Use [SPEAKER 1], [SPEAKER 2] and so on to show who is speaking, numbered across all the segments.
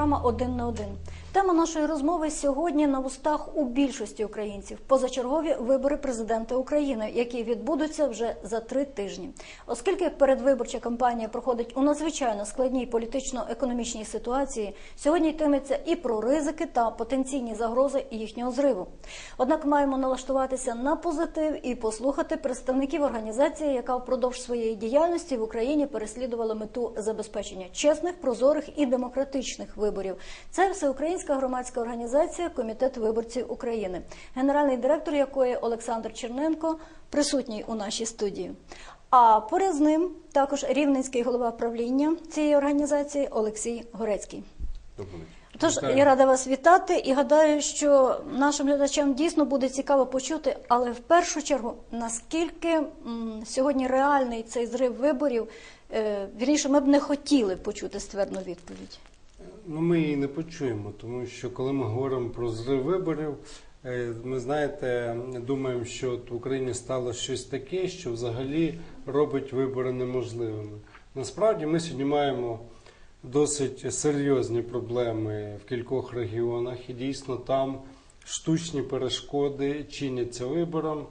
[SPEAKER 1] Програма Один на один. Тема нашої розмови сьогодні на устах у більшості українців позачергові вибори президента України, які відбудуться вже за три тижні. Оскільки передвиборча кампанія проходить у надзвичайно складній політично-економічній ситуації, сьогодні йтиметься і про ризики та потенційні загрози їхнього зриву. Однак маємо налаштуватися на позитив і послухати представників організації, яка впродовж своєї діяльності в Україні переслідувала мету забезпечення чесних, прозорих і демократичних виборів. Це всеукраїнська громадська організація Комітет виборців України, генеральний директор якої Олександр Черненко присутній у нашій студії. А поряд з ним також рівненський голова правління цієї організації Олексій Горецький. Тож я рада вас вітати і гадаю, що нашим глядачам дійсно буде цікаво почути, але в першу чергу, наскільки м, сьогодні реальний цей зрив виборів, е, вірніше, ми б не хотіли почути ствердну відповідь.
[SPEAKER 2] Ну, ми її не почуємо, тому що коли ми говоримо про зрив виборів, е, ми знаєте, думаємо, що от в Україні стало щось таке, що взагалі робить вибори неможливими. Насправді ми сьогодні маємо досить серйозні проблеми в кількох регіонах, і дійсно там штучні перешкоди чиняться виборам,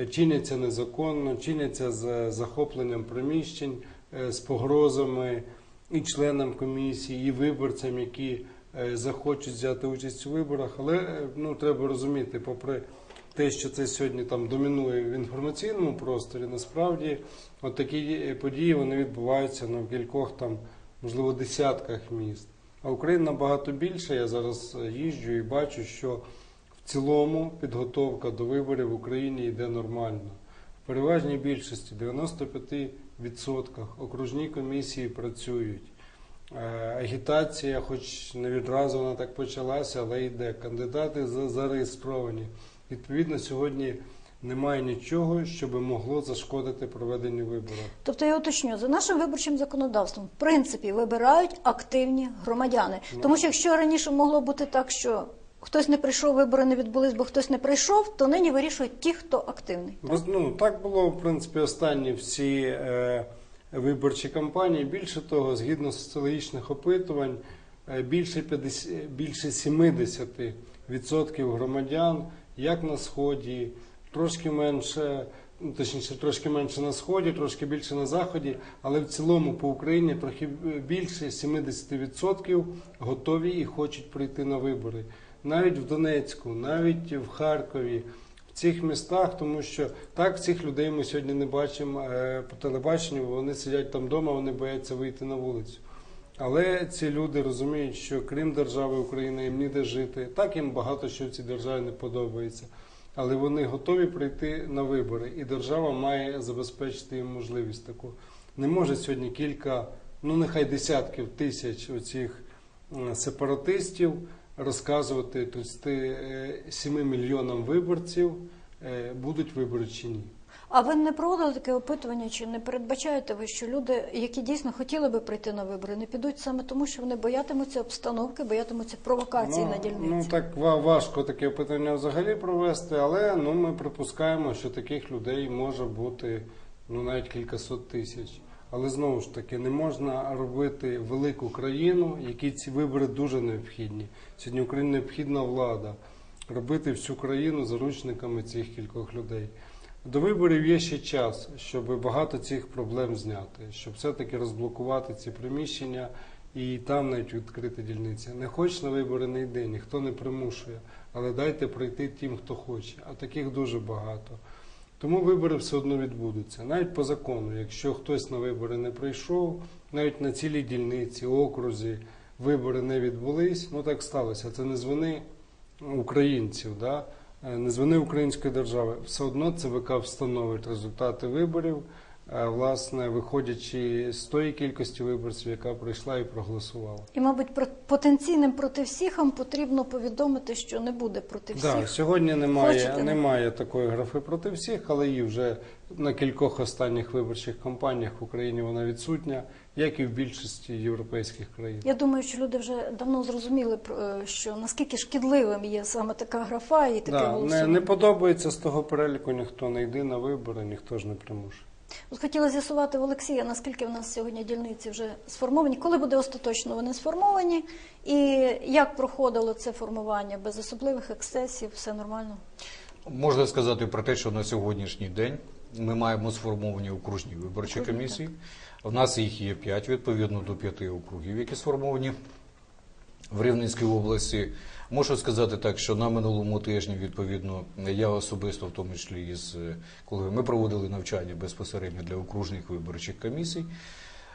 [SPEAKER 2] е, чиняться незаконно, чиняться з захопленням приміщень, е, з погрозами і членам комісії, і виборцям, які е, захочуть взяти участь у виборах. Але е, ну треба розуміти, попри те, що це сьогодні там домінує в інформаційному просторі, насправді от такі е, події вони відбуваються ну, в кількох там, можливо, десятках міст. А Україна набагато більше. Я зараз їжджу і бачу, що в цілому підготовка до виборів в Україні йде нормально. В переважній більшості 95% окружні комісії працюють. Е, Агітація, хоч не відразу вона так почалася, але йде. Кандидати за- зареєстровані. Відповідно, сьогодні немає нічого, що би могло зашкодити проведенню виборів.
[SPEAKER 1] Тобто я уточню, за нашим виборчим законодавством, в принципі, вибирають активні громадяни. Тому що якщо раніше могло бути так, що хтось не прийшов, вибори не відбулись, бо хтось не прийшов, то нині вирішують ті, хто активний.
[SPEAKER 2] Роз- Ну, так було, в принципі, останні всі е, виборчі кампанії. Більше того, згідно соціологічних опитувань, е, більше, 50, більше 70% громадян, як на Сході, трошки менше, ну, точніше, трошки менше на Сході, трошки більше на Заході, але в цілому по Україні трохи більше 70% готові і хочуть прийти на вибори. Навіть в Донецьку, навіть в Харкові, в цих містах, тому що так цих людей ми сьогодні не бачимо е, по телебаченню, вони сидять там вдома, вони бояться вийти на вулицю. Але ці люди розуміють, що крім держави Україна їм ніде жити. Так їм багато що в цій державі не подобається. Але вони готові прийти на вибори, і держава має забезпечити їм можливість таку. Не може сьогодні кілька, ну нехай десятків тисяч оцих сепаратистів розказувати 37 мільйонам виборців, е, будуть вибори чи ні.
[SPEAKER 1] А ви не проводили таке опитування, чи не передбачаєте ви, що люди, які дійсно хотіли би прийти на вибори, не підуть саме тому, що вони боятимуться обстановки, боятимуться провокацій на дільниці?
[SPEAKER 2] Ну так ва- важко таке питання взагалі провести, але ну ми припускаємо, що таких людей може бути ну навіть кількасот тисяч. Але знову ж таки не можна робити велику країну, якій ці вибори дуже необхідні. Сьогодні Україні необхідна влада, робити всю країну заручниками цих кількох людей. До виборів є ще час, щоб багато цих проблем зняти, щоб все-таки розблокувати ці приміщення і там навіть відкрити дільниці. Не хочеш на вибори не йди, ніхто не примушує, але дайте прийти тим, хто хоче. А таких дуже багато. Тому вибори все одно відбудуться. Навіть по закону, якщо хтось на вибори не прийшов, навіть на цілій дільниці, окрузі вибори не відбулись, ну так сталося. Це не з вини українців, да? е, не з вини української держави. Все одно ЦВК встановить результати виборів, власне, виходячи з тої кількості виборців, яка прийшла і проголосувала.
[SPEAKER 1] І, мабуть, про потенційним проти всіх потрібно повідомити, що не буде проти всіх.
[SPEAKER 2] Да, сьогодні немає,
[SPEAKER 1] Хочете,
[SPEAKER 2] немає такої графи проти всіх, але її вже на кількох останніх виборчих кампаніях в Україні вона відсутня, як і в більшості європейських країн.
[SPEAKER 1] Я думаю, що люди вже давно зрозуміли, е, що наскільки шкідливим є саме така графа і таке
[SPEAKER 2] Да, не, не подобається з того переліку, ніхто не йде на вибори, ніхто ж не примушує.
[SPEAKER 1] От хотіла з'ясувати в Олексія, наскільки в нас сьогодні дільниці вже сформовані, коли буде остаточно вони сформовані, і як проходило це формування без особливих ексцесів, все нормально.
[SPEAKER 3] Можна сказати про те, що на сьогоднішній день ми маємо сформовані окружні виборчі комісії. У нас їх є п'ять, відповідно до п'яти округів, які сформовані в Рівненській області. Можу сказати так, що на минулому тижні, відповідно, я особисто, в тому числі із е, колегою, ми проводили навчання безпосередньо для окружних виборчих комісій.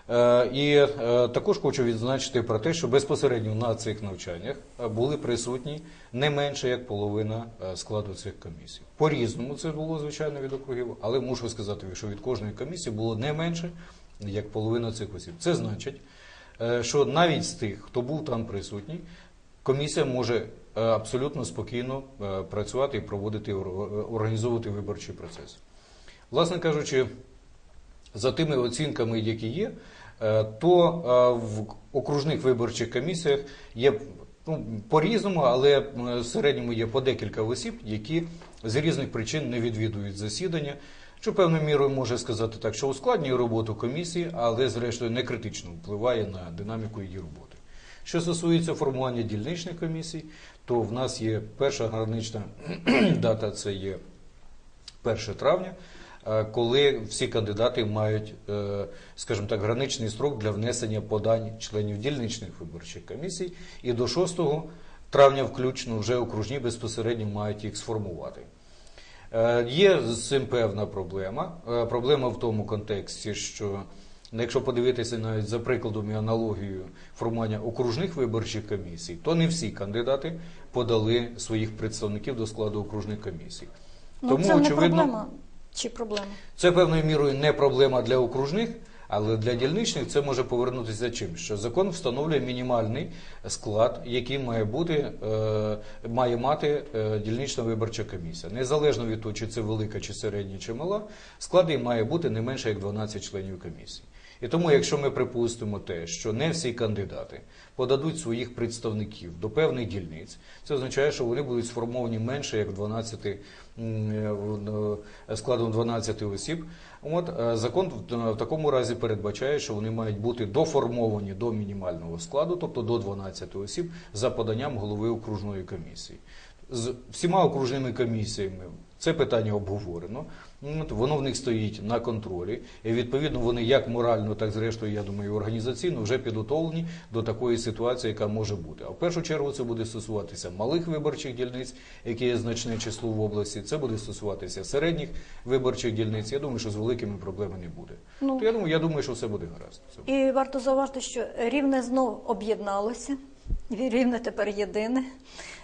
[SPEAKER 3] Е, І е, також хочу відзначити про те, що безпосередньо на цих навчаннях були присутні не менше як половина складу цих комісій. По-різному це було звичайно від округів, але мушу сказати, що від кожної комісії було не менше як половина цих осіб. Це значить, що навіть з тих, хто був там присутній, комісія може е, абсолютно спокійно е, працювати і проводити організовувати виборчий процес. Власне кажучи, за тими оцінками, які є, е, то е, в окружних виборчих комісіях є ну, по-різному, але е, в середньому є по декілька осіб, які з різних причин не відвідують засідання. Що певною мірою може сказати так, що ускладнює роботу комісії, але зрештою не критично впливає на динаміку її роботи. Що стосується формування дільничних комісій, то в нас є перша гранична дата це є 1 травня, е, коли всі кандидати мають, е, скажімо так, граничний строк для внесення подань членів дільничних виборчих комісій, і до 6 травня включно вже окружні безпосередньо мають їх сформувати. Е, Є з цим певна проблема. Е, Проблема в тому контексті, що ну, якщо подивитися навіть за прикладом і аналогією формування окружних виборчих комісій, то не всі кандидати подали своїх представників до складу окружних комісій.
[SPEAKER 1] Ну це не проблема чи проблема?
[SPEAKER 3] Це певною мірою не проблема для окружних, але для дільничних це може повернутися чим? Що закон встановлює мінімальний склад, який має бути, е, має мати е, дільнична виборча комісія. Незалежно від того, чи це велика, чи середня, чи мала, склад має бути не менше як 12 членів комісії. І тому, якщо ми припустимо те, що не всі кандидати подадуть своїх представників до певних дільниць, це означає, що вони будуть сформовані менше як 12, м, е, в- е, складом 12 осіб. От е, закон в- в такому разі передбачає, що вони мають бути доформовані до мінімального складу, тобто до 12 осіб, за поданням голови окружної комісії. З всіма окружними комісіями це питання обговорено. Воно в них стоїть на контролі, і відповідно вони як морально, так зрештою, я думаю, організаційно вже підготовлені до такої ситуації, яка може бути. А в першу чергу це буде стосуватися малих виборчих дільниць, які є значне число в області. Це буде стосуватися середніх виборчих дільниць. Я думаю, що з великими проблемами не буде.
[SPEAKER 1] Ну.
[SPEAKER 3] То я думаю, я думаю, що все буде гаразд.
[SPEAKER 1] І варто зауважити, що рівне знов об'єдналося. Рівне тепер єдине.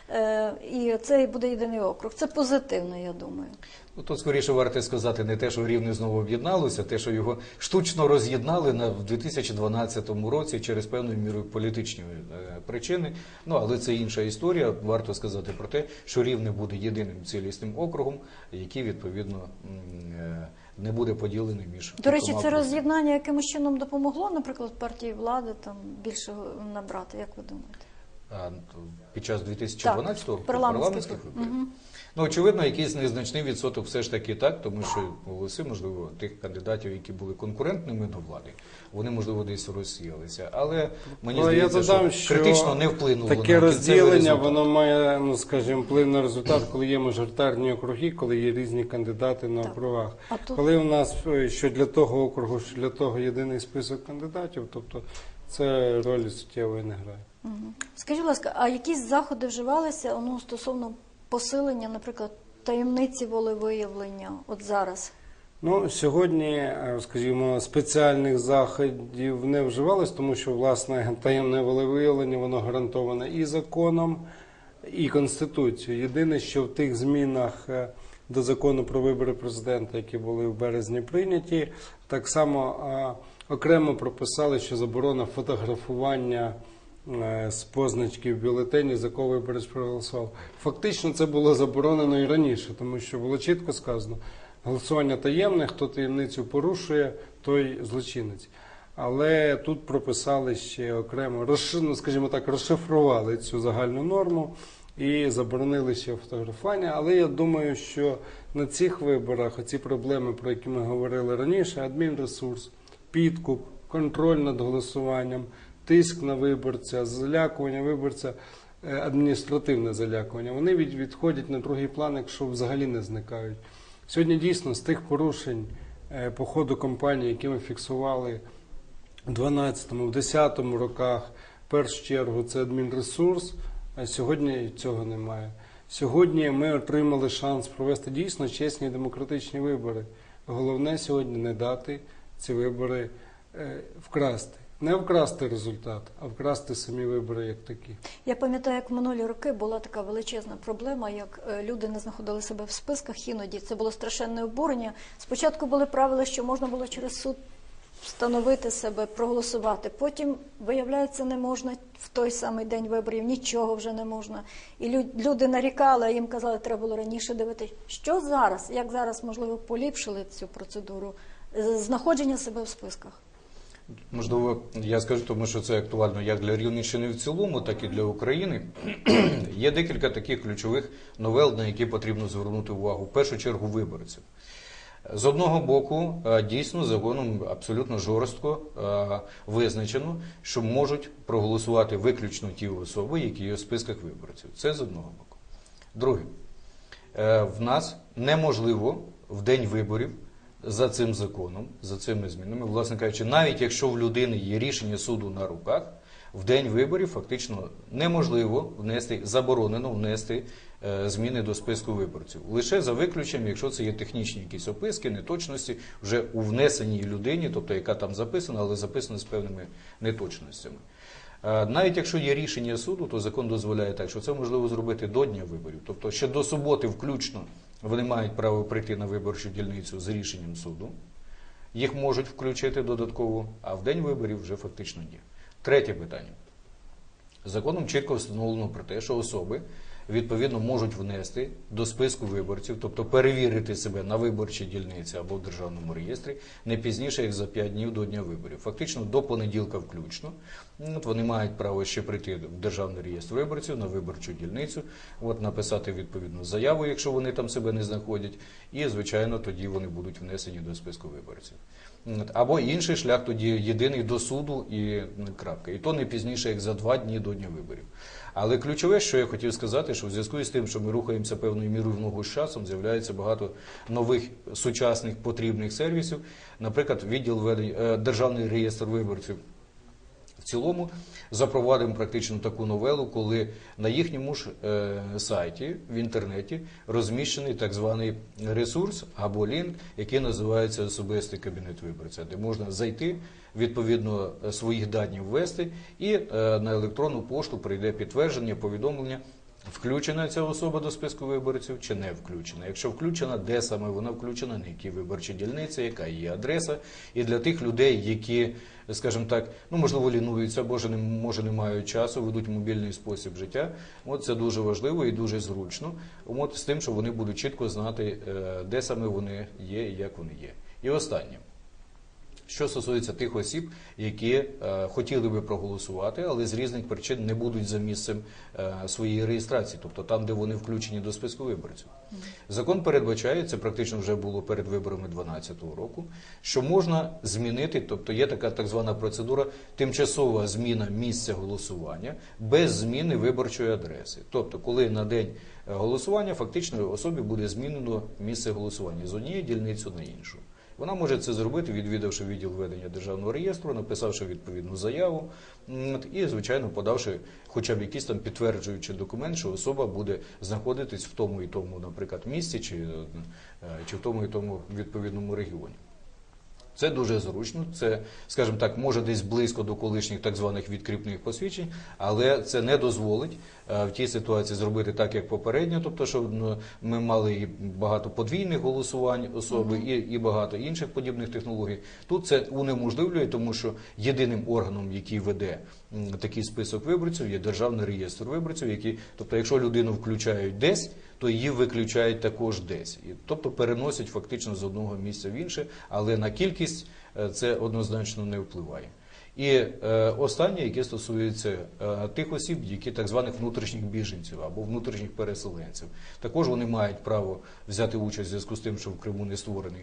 [SPEAKER 1] Е, І це буде єдиний округ. Це позитивно, я думаю.
[SPEAKER 3] Ну, тут скоріше варто сказати не те, що рівне знову об'єдналося, те, що його штучно роз'єднали на в 2012 році через певною мірою політичні е, причини. Ну але це інша історія. Варто сказати про те, що рівне буде єдиним цілісним округом, який відповідно е, не буде поділений між
[SPEAKER 1] До речі, це роз'єднання якимось чином допомогло, наприклад, партії влади там більше набрати. Як ви думаєте?
[SPEAKER 3] Під час 2012 року
[SPEAKER 1] парламентських
[SPEAKER 3] парламентських виборів. Ну, очевидно, якийсь незначний відсоток все ж таки так, тому що голоси, можливо, тих кандидатів, які були конкурентними до влади, вони, можливо, десь розсіялися. Але мені
[SPEAKER 2] Але я
[SPEAKER 3] здається,
[SPEAKER 2] додам,
[SPEAKER 3] що
[SPEAKER 2] що
[SPEAKER 3] критично не вплинуло
[SPEAKER 2] таке
[SPEAKER 3] на
[SPEAKER 2] розділення, воно має, ну скажімо, вплив на результат, коли є мажоритарні округи, коли є різні кандидати на
[SPEAKER 1] Так.
[SPEAKER 2] округах.
[SPEAKER 1] А тут-
[SPEAKER 2] Коли у нас е, що для того округу, що для того єдиний список кандидатів, тобто це ролі суттєвої не грає.
[SPEAKER 1] Скажіть, будь ласка, а якісь заходи вживалися ну, стосовно посилення, наприклад, таємниці волевиявлення от зараз?
[SPEAKER 2] Ну, сьогодні, е, скажімо, спеціальних заходів не вживалось, тому що власне таємне волевиявлення воно гарантоване і законом, і конституцією. Єдине, що в тих змінах е, до закону про вибори президента, які були в березні прийняті, так само е, окремо прописали, що заборона фотографування. Е, З позначки в бюлетені, за кого виборець проголосував. Фактично це було заборонено і раніше, тому що було чітко сказано, голосування таємне, хто таємницю порушує, той злочинець. Але тут прописали ще окремо, розши- ну, скажімо так, розшифрували цю загальну норму і заборонили ще фотографування. Але я думаю, що на цих виборах оці проблеми, про які ми говорили раніше, адмінресурс, підкуп, контроль над голосуванням, тиск на виборця, залякування виборця, е, адміністративне залякування, вони відходять на другий план, якщо взагалі не зникають. Сьогодні дійсно з тих порушень е, по ходу кампанії, які ми фіксували в 12-му, в роках, в першу чергу це адмінресурс, а сьогодні цього немає. Сьогодні ми отримали шанс провести дійсно чесні демократичні вибори. Головне сьогодні не дати ці вибори е, вкрасти. Не вкрасти результат, а вкрасти самі вибори як такі.
[SPEAKER 1] Я пам'ятаю, як в минулі роки була така величезна проблема, як е, люди не знаходили себе в списках. Іноді це було страшенне обурення. Спочатку були правила, що можна було через суд встановити себе, проголосувати. Потім, виявляється, не можна в той самий день виборів, нічого вже не можна. І лю- люди нарікали, а їм казали, треба було раніше дивитися. Що зараз? Як зараз, можливо, поліпшили цю процедуру е, знаходження себе в списках?
[SPEAKER 3] Можливо, я скажу, тому що це актуально як для Рівненщини в цілому, так і для України. Є декілька таких ключових новел, на які потрібно звернути увагу. В першу чергу виборців. З одного боку, е, дійсно законом абсолютно жорстко е, визначено, що можуть проголосувати виключно ті особи, які є в списках виборців. Це з одного боку. Друге, Е, в нас неможливо в день виборів за цим законом, за цими змінами, власне кажучи, навіть якщо в людини є рішення суду на руках, в день виборів фактично неможливо внести, заборонено внести е, зміни до списку виборців. Лише за виключенням, якщо це є технічні якісь описки, неточності вже у внесеній людині, тобто яка там записана, але записана з певними неточностями. Е, Навіть якщо є рішення суду, то закон дозволяє так, що це можливо зробити до дня виборів. Тобто ще до суботи включно вони мають право прийти на виборчу дільницю з рішенням суду. Їх можуть включити додатково, а в день виборів вже фактично ні. Третє питання. Законом чітко встановлено про те, що особи відповідно можуть внести до списку виборців, тобто перевірити себе на виборчій дільниці або в державному реєстрі не пізніше, як за 5 днів до дня виборів. Фактично до понеділка включно. От вони мають право ще прийти в державний реєстр виборців на виборчу дільницю, от написати відповідну заяву, якщо вони там себе не знаходять, і звичайно тоді вони будуть внесені до списку виборців. Або інший шлях тоді єдиний до суду і крапка. І то не пізніше, як за два дні до дня виборів. Але ключове, що я хотів сказати, що в зв'язку з тим, що ми рухаємося певною мірою в ногу з часом, з'являється багато нових сучасних потрібних сервісів. Наприклад, відділ ведення е, державний реєстр виборців. В цілому запровадимо практично таку новелу, коли на їхньому ж е, сайті в інтернеті розміщений так званий ресурс або лінк, який називається особистий кабінет виборця, де можна зайти, відповідно е, своїх даних ввести, і е, на електронну пошту прийде підтвердження, повідомлення. Включена ця особа до списку виборців чи не включена? Якщо включена, де саме вона включена, на якій виборчій дільниці, яка її адреса, і для тих людей, які, скажімо так, ну можливо лінуються, або ж не може не мають часу, ведуть мобільний спосіб життя. От це дуже важливо і дуже зручно. От з тим, що вони будуть чітко знати, е, де саме вони є і як вони є. І останнє. Що стосується тих осіб, які е, хотіли би проголосувати, але з різних причин не будуть за місцем е, своєї реєстрації, тобто там, де вони включені до списку виборців. Закон передбачає, це практично вже було перед виборами 2012 року, що можна змінити, тобто є така так звана процедура тимчасова зміна місця голосування без зміни виборчої адреси. Тобто, коли на день е, голосування фактично особі буде змінено місце голосування з однієї дільниці на іншу. Вона може це зробити, відвідавши відділ ведення державного реєстру, написавши відповідну заяву і, звичайно, подавши хоча б якийсь там підтверджуючий документ, що особа буде знаходитись в тому і тому, наприклад, місці чи, е, чи в тому і тому відповідному регіоні. Це дуже зручно. Це, скажімо так, може десь близько до колишніх так званих відкріпних посвідчень, але це не дозволить е, в тій ситуації зробити так, як попередньо. Тобто, що ну, ми мали і багато подвійних голосувань особи, і, і багато інших подібних технологій. Тут це унеможливлює, тому що єдиним органом, який веде такий список виборців, є державний реєстр виборців, який, тобто, якщо людину включають десь, то її виключають також десь, І, тобто переносять фактично з одного місця в інше, але на кількість е, це однозначно не впливає. І е, останнє, яке стосується е, тих осіб, які так званих внутрішніх біженців або внутрішніх переселенців, також вони мають право взяти участь в зв'язку з тим, що в Криму не створений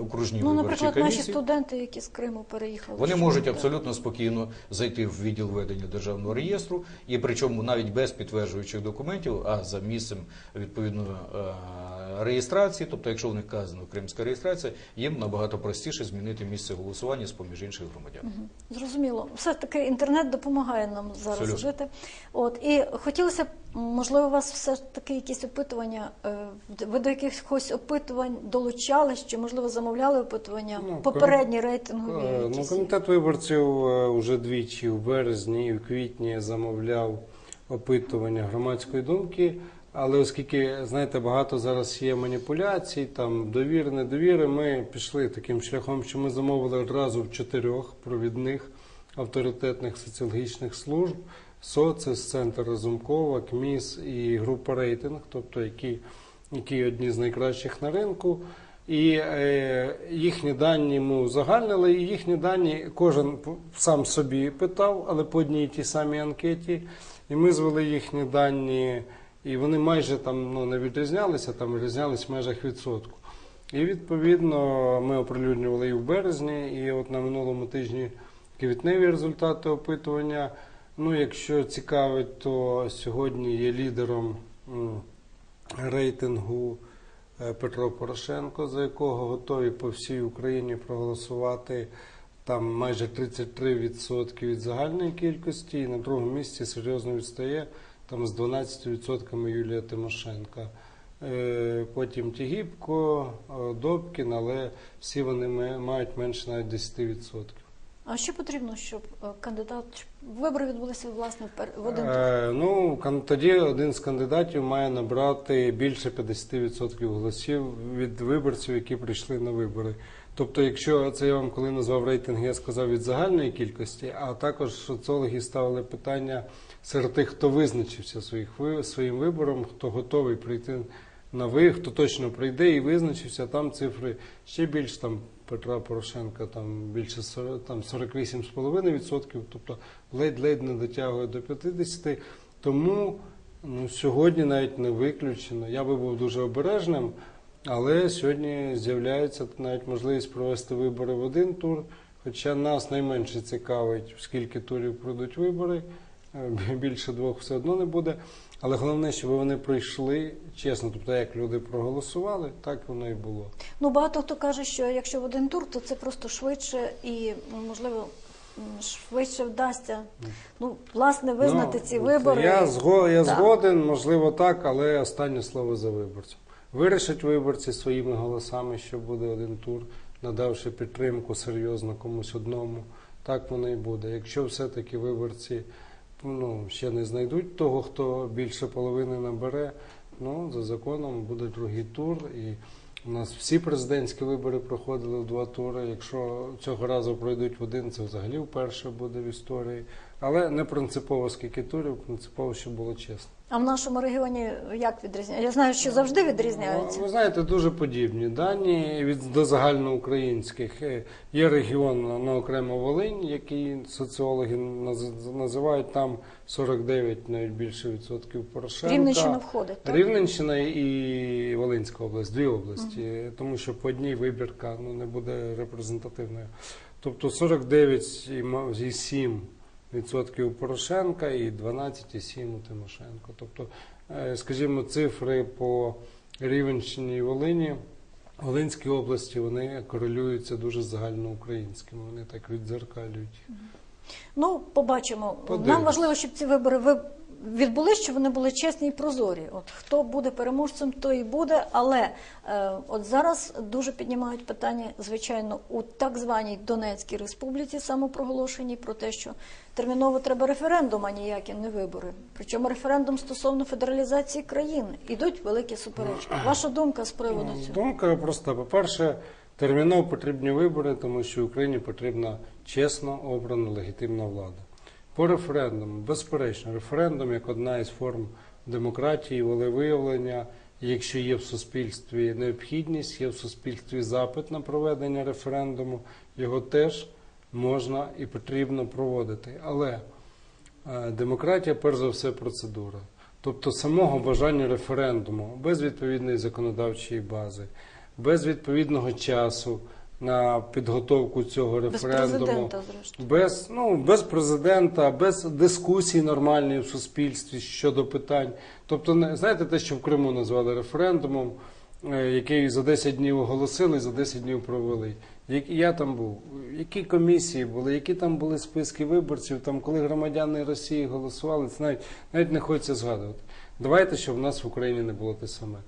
[SPEAKER 3] окружні
[SPEAKER 1] Ну,
[SPEAKER 3] виборчі
[SPEAKER 1] наприклад,
[SPEAKER 3] комісії.
[SPEAKER 1] наші студенти, які з Криму переїхали.
[SPEAKER 3] Вони можуть
[SPEAKER 1] так?
[SPEAKER 3] абсолютно спокійно зайти в відділ ведення державного реєстру, і причому навіть без підтверджуючих документів, а за місцем відповідно е, реєстрації, тобто, якщо в них вказано кримська реєстрація, їм набагато простіше змінити місце голосування з поміж інших громадян.
[SPEAKER 1] Зрозуміло, все таки інтернет допомагає нам зараз
[SPEAKER 3] Абсолютно.
[SPEAKER 1] жити. От і хотілося б, можливо, у вас все ж таки якісь опитування. е, Ви до якихось опитувань долучались, чи можливо замовляли опитування?
[SPEAKER 2] Ну,
[SPEAKER 1] Попередні рейтингові
[SPEAKER 2] Е, Ну, комітет виборців е, уже двічі в березні і в квітні замовляв опитування громадської думки. Але оскільки, знаєте, багато зараз є маніпуляцій, там довіри, недовіри, ми пішли таким шляхом, що ми замовили одразу в чотирьох провідних авторитетних соціологічних служб: СОЦИС, Центр Разумкова, КМІС і група рейтинг, тобто які, які одні з найкращих на ринку. І е, їхні дані ми узагальнили, і їхні дані кожен сам собі питав, але по одній і тій самій анкеті. І ми звели їхні дані, і вони майже там ну, не відрізнялися, там відрізнялись в межах відсотку. І відповідно ми оприлюднювали і в березні, і от на минулому тижні квітневі результати опитування. Ну, якщо цікавить, то сьогодні є лідером рейтингу е, Петро Порошенко, за якого готові по всій Україні проголосувати там майже 33% від загальної кількості, і на другому місці серйозно відстає там з 12% Юлія Тимошенка. Е, Потім Тігіпко, е, Добкін, але всі вони мають менше навіть 10%.
[SPEAKER 1] А що потрібно, щоб е, кандидат вибори відбулися власне в один тур?
[SPEAKER 2] Ну, тоді один з кандидатів має набрати більше 50% голосів від виборців, які прийшли на вибори. Тобто, якщо це я вам коли назвав рейтинг, я сказав від загальної кількості, а також соціологи ставили питання серед тих, хто визначився своїх своїм вибором, хто готовий прийти на ви, хто точно прийде і визначився, там цифри ще більш там Петра Порошенка там більше 40, там 48,5%, тобто ледь-ледь не дотягує до 50%. Тому ну, сьогодні навіть не виключено. Я би був дуже обережним, але сьогодні з'являється навіть можливість провести вибори в один тур. Хоча нас найменше цікавить, скільки турів пройдуть вибори. Е, Більше двох все одно не буде. Але головне, щоб вони пройшли чесно, тобто як люди проголосували, так воно і було.
[SPEAKER 1] Ну багато хто каже, що якщо в один тур, то це просто швидше і ну, можливо швидше вдасться ну власне визнати
[SPEAKER 2] Ну,
[SPEAKER 1] ці вибори.
[SPEAKER 2] Я, зго, я
[SPEAKER 1] Так.
[SPEAKER 2] згоден, можливо, так, але останнє слово за виборцем. Вирішать виборці своїми голосами, що буде один тур, надавши підтримку серйозно комусь одному. Так воно і буде. Якщо все-таки виборці ну, ще не знайдуть того, хто більше половини набере, ну за законом буде другий тур. І у нас всі президентські вибори проходили в два тури. Якщо цього разу пройдуть в один, це взагалі вперше буде в історії. Але не принципово скільки турів, принципово, щоб було чесно.
[SPEAKER 1] А в нашому регіоні як відрізняється? Я знаю, що завжди відрізняються.
[SPEAKER 2] Ви знаєте, дуже подібні дані від до загальноукраїнських. Е, Є регіон ну, окремо Волинь, який соціологи наз- називають там 49, навіть більше відсотків Порошенка.
[SPEAKER 1] Рівненщина входить. Так?
[SPEAKER 2] Рівненщина і Волинська область, дві області, тому що по одній вибірка ну, не буде репрезентативною. Тобто 49,7 відсотків Порошенка і 12,7 у Тимошенко. Тобто, е, скажімо, цифри по Рівенщині і Волині, Волинській області, вони корелюються дуже загальноукраїнськими. Вони так відзеркалюють.
[SPEAKER 1] Ну, побачимо.
[SPEAKER 2] Подивимось.
[SPEAKER 1] Нам важливо, щоб ці вибори ви- відбулись, щоб вони були чесні і прозорі. От хто буде переможцем, той і буде. Але е, от зараз дуже піднімають питання, звичайно, у так званій Донецькій республіці самопроголошеній про те, що терміново треба референдум, а ніякі не вибори. Причому референдум стосовно федералізації країни. Ідуть великі суперечки. Ваша думка з приводу цього?
[SPEAKER 2] Думка проста. По-перше, терміново потрібні вибори, тому що Україні потрібна чесно обрана легітимна влада. По референдуму, безперечно, референдум як одна із форм демократії, волевиявлення. Якщо є в суспільстві необхідність, є в суспільстві запит на проведення референдуму, його теж можна і потрібно проводити. Але е, демократія, перш за все, процедура. Тобто самого бажання референдуму без відповідної законодавчої бази, без відповідного часу на підготовку цього
[SPEAKER 1] Без
[SPEAKER 2] референдуму.
[SPEAKER 1] президента, зрештою.
[SPEAKER 2] Без, ну, без президента, без дискусії нормальної в суспільстві щодо питань. Тобто, знаєте, те, що в Криму назвали референдумом, е, який за 10 днів оголосили, за 10 днів провели. Я там був, які комісії були, які там були списки виборців, там, коли громадяни Росії голосували, це навіть, навіть не хочеться згадувати. Давайте, щоб в нас в Україні не було те саме.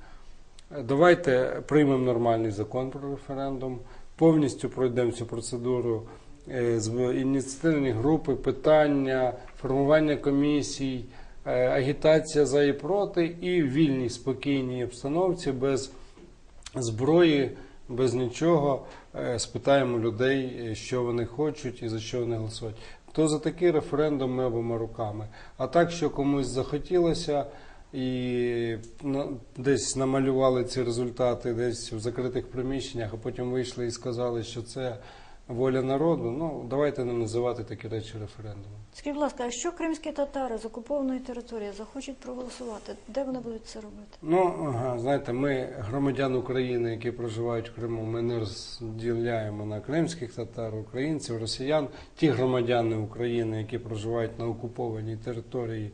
[SPEAKER 2] Е, Давайте приймемо нормальний закон про референдум, повністю пройдемо цю процедуру е, з ініціативні групи, питання, формування комісій, е, агітація за і проти, і в вільній спокійній обстановці без зброї, без нічого. е, Спитаємо людей, що вони хочуть і за що вони голосують. То за такий референдум ми обома руками. А так, що комусь захотілося і десь намалювали ці результати десь в закритих приміщеннях, а потім вийшли і сказали, що це воля народу. Ну давайте не називати такі речі референдумом.
[SPEAKER 1] Скажіть, будь ласка, а що кримські татари з окупованої території захочуть проголосувати? Де вони будуть це робити?
[SPEAKER 2] Ну, знаєте, ми громадян України, які проживають в Криму, ми не розділяємо на кримських татар, українців, росіян. Ті громадяни України, які проживають на окупованій території,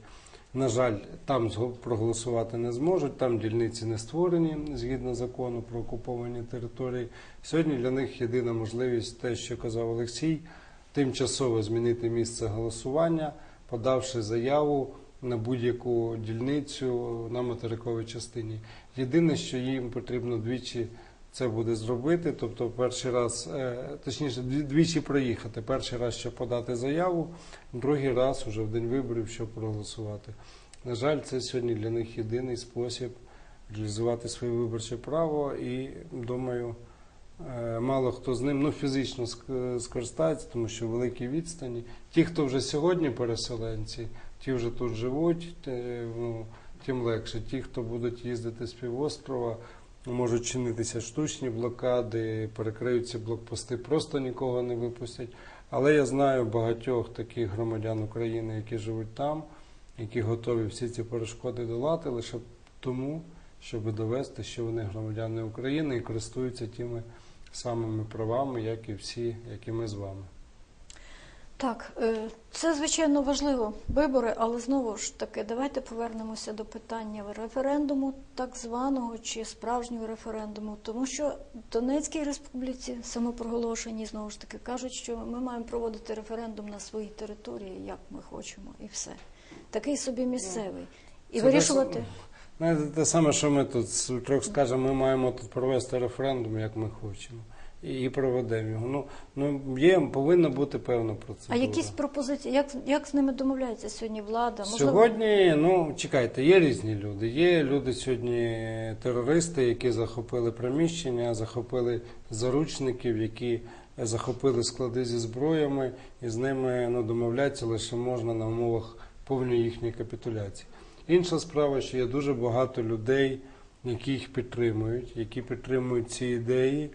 [SPEAKER 2] на жаль, там проголосувати не зможуть. Там дільниці не створені згідно закону про окуповані території. Сьогодні для них єдина можливість, те, що казав Олексій, тимчасово змінити місце голосування, подавши заяву на будь-яку дільницю на материковій частині. Єдине, що їм потрібно двічі це буде зробити, тобто перший раз, е, точніше, двічі проїхати. Перший раз, щоб подати заяву, другий раз уже в день виборів, щоб проголосувати. На жаль, це сьогодні для них єдиний спосіб реалізувати своє виборче право і, думаю, Е, Мало хто з ним ну, фізично скористається, тому що великі відстані. Ті, хто вже сьогодні переселенці, ті вже тут живуть, ну, тим легше. Ті, хто будуть їздити з півострова, можуть чинитися штучні блокади, перекриють ці блокпости, просто нікого не випустять. Але я знаю багатьох таких громадян України, які живуть там, які готові всі ці перешкоди долати лише тому, щоб довести, що вони громадяни України і користуються тими самими правами, як і всі, як і ми з вами.
[SPEAKER 1] Так, е, це звичайно важливо вибори, але знову ж таки, давайте повернемося до питання референдуму, так званого чи справжнього референдуму, тому що в Донецькій республіці самопроголошені знову ж таки кажуть, що ми маємо проводити референдум на своїй території, як ми хочемо, і все. Такий собі місцевий. І
[SPEAKER 2] Це
[SPEAKER 1] вирішувати.
[SPEAKER 2] те, те саме, що ми тут трьох скажемо, ми маємо тут провести референдум, як ми хочемо. І, проведемо його. Ну, ну є, повинна бути певна процедура.
[SPEAKER 1] А якісь пропозиції, як, як з ними домовляється сьогодні влада?
[SPEAKER 2] Сьогодні, ну чекайте, є різні люди. Є люди сьогодні терористи, які захопили приміщення, захопили заручників, які захопили склади зі зброями, і з ними ну, домовлятися лише можна на умовах повної їхньої капітуляції. Інша справа, що є дуже багато людей, які їх підтримують, які підтримують ці ідеї,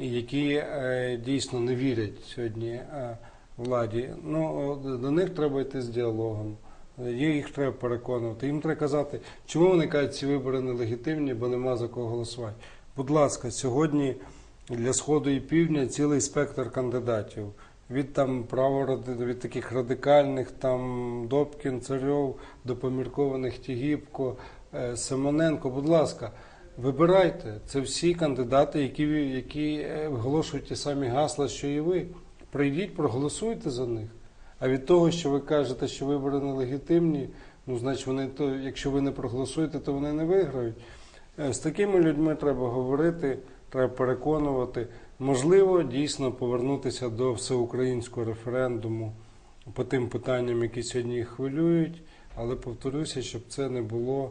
[SPEAKER 2] які е, дійсно не вірять сьогодні е, владі. Ну, до них треба йти з діалогом. Їх треба переконувати. Їм треба казати, чому вони кажуть, ці вибори нелегітимні, бо нема за кого голосувати. Будь ласка, сьогодні для Сходу і Півдня цілий спектр кандидатів. Від там правороди, від таких радикальних, там Добкін, Царьов, до поміркованих Тігіпко, е, Семененко. Будь ласка, вибирайте. Це всі кандидати, які, які е, виголошують ті самі гасла, що і ви. Прийдіть, проголосуйте за них. А від того, що ви кажете, що вибори нелегітимні, ну значить вони то, якщо ви не проголосуєте, то вони не виграють. Е, З такими людьми треба говорити, треба переконувати. Можливо, дійсно повернутися до всеукраїнського референдуму по тим питанням, які сьогодні їх хвилюють, але повторюся, щоб це не було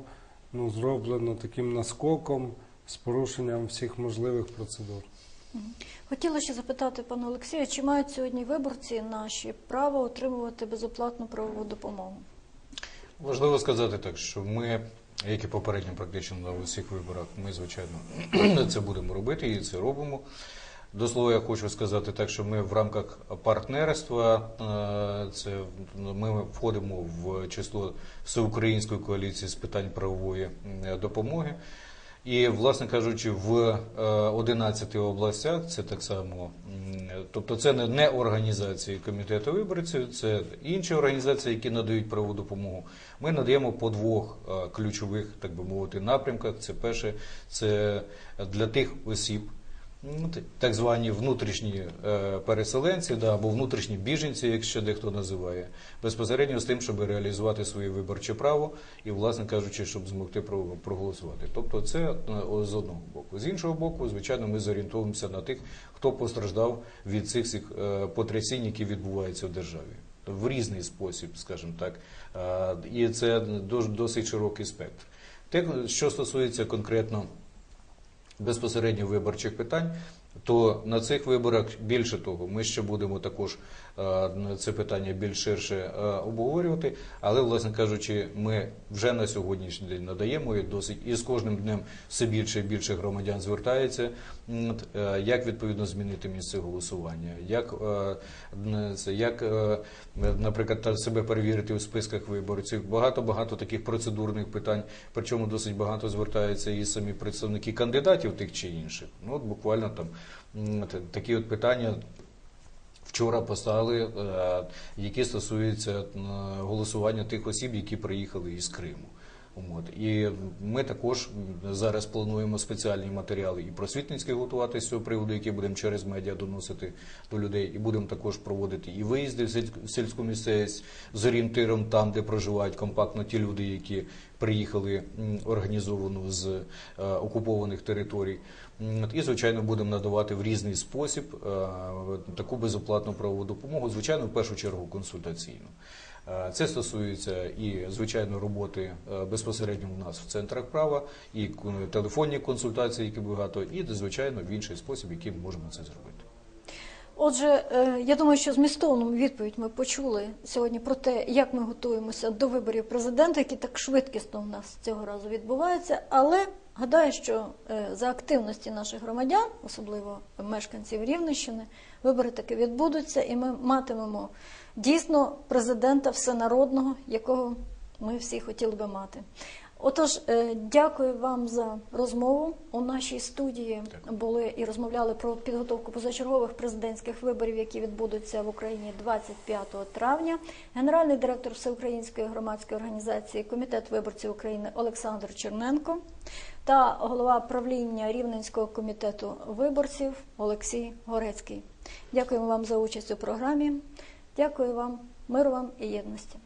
[SPEAKER 2] ну, зроблено таким наскоком з порушенням всіх можливих процедур.
[SPEAKER 1] Хотіла ще запитати пана Олексія, чи мають сьогодні виборці наші право отримувати безоплатну правову допомогу?
[SPEAKER 3] Важливо сказати так, що ми, як і попередньо, практично на усіх виборах, ми, звичайно, це будемо робити і це робимо. До слова, я хочу сказати так, що ми в рамках партнерства, е, це ми входимо в число всеукраїнської коаліції з питань правової допомоги. І, власне кажучи, в е, 11 областях це так само, тобто це не- організації комітету виборців, це інші організації, які надають правову допомогу. Ми надаємо по двох е, ключових, так би мовити, напрямках. Це перше, це для тих осіб, так звані внутрішні е, переселенці да, або внутрішні біженці, як ще дехто називає, безпосередньо з тим, щоб реалізувати своє виборче право і, власне кажучи, щоб змогти проголосувати. Тобто це е, з одного боку. З іншого боку, звичайно, ми зорієнтуємося на тих, хто постраждав від цих всіх е, потрясінь, які відбуваються в державі. В різний спосіб, скажімо так, і це досить широкий спектр. Те, що стосується конкретно безпосередньо виборчих питань, то на цих виборах більше того, ми ще будемо також е, це питання більш ширше е, обговорювати. Але, власне кажучи, ми вже на сьогоднішній день надаємо і досить і з кожним днем все більше і більше громадян звертається. е, Як відповідно змінити місце голосування, як, як наприклад, себе перевірити у списках виборців. Багато багато таких процедурних питань. Причому досить багато звертаються і самі представники кандидатів тих чи інших. Ну от буквально там такі от питання. Вчора поставили, е, які стосуються голосування тих осіб, які приїхали із Криму. От. І ми також зараз плануємо спеціальні матеріали і просвітницькі готувати з цього приводу, які будемо через медіа доносити до людей. І будемо також проводити і виїзди в сільську місцевість з орієнтиром там, де проживають компактно ті люди, які приїхали організовано з е, окупованих територій. І, звичайно, будемо надавати в різний спосіб е, таку безоплатну правову допомогу, звичайно, в першу чергу консультаційну. Е, Це стосується і звичайно роботи е, безпосередньо у нас в центрах права, і телефонні консультації, які багато, і звичайно в інший спосіб, яким можемо це зробити.
[SPEAKER 1] Отже, я думаю, що змістовну відповідь ми почули сьогодні про те, як ми готуємося до виборів президента, які так швидкісно у нас цього разу відбуваються. Але гадаю, що е, за активності наших громадян, особливо мешканців Рівненщини, вибори таки відбудуться, і ми матимемо дійсно президента всенародного, якого ми всі хотіли би мати. Отож, е, дякую вам за розмову. У нашій студії були і розмовляли про підготовку позачергових президентських виборів, які відбудуться в Україні 25 травня. Генеральний директор Всеукраїнської громадської організації Комітет виборців України Олександр Черненко та голова правління Рівненського комітету виборців Олексій Горецький. Дякуємо вам за участь у програмі. Дякую вам, миру вам і єдності.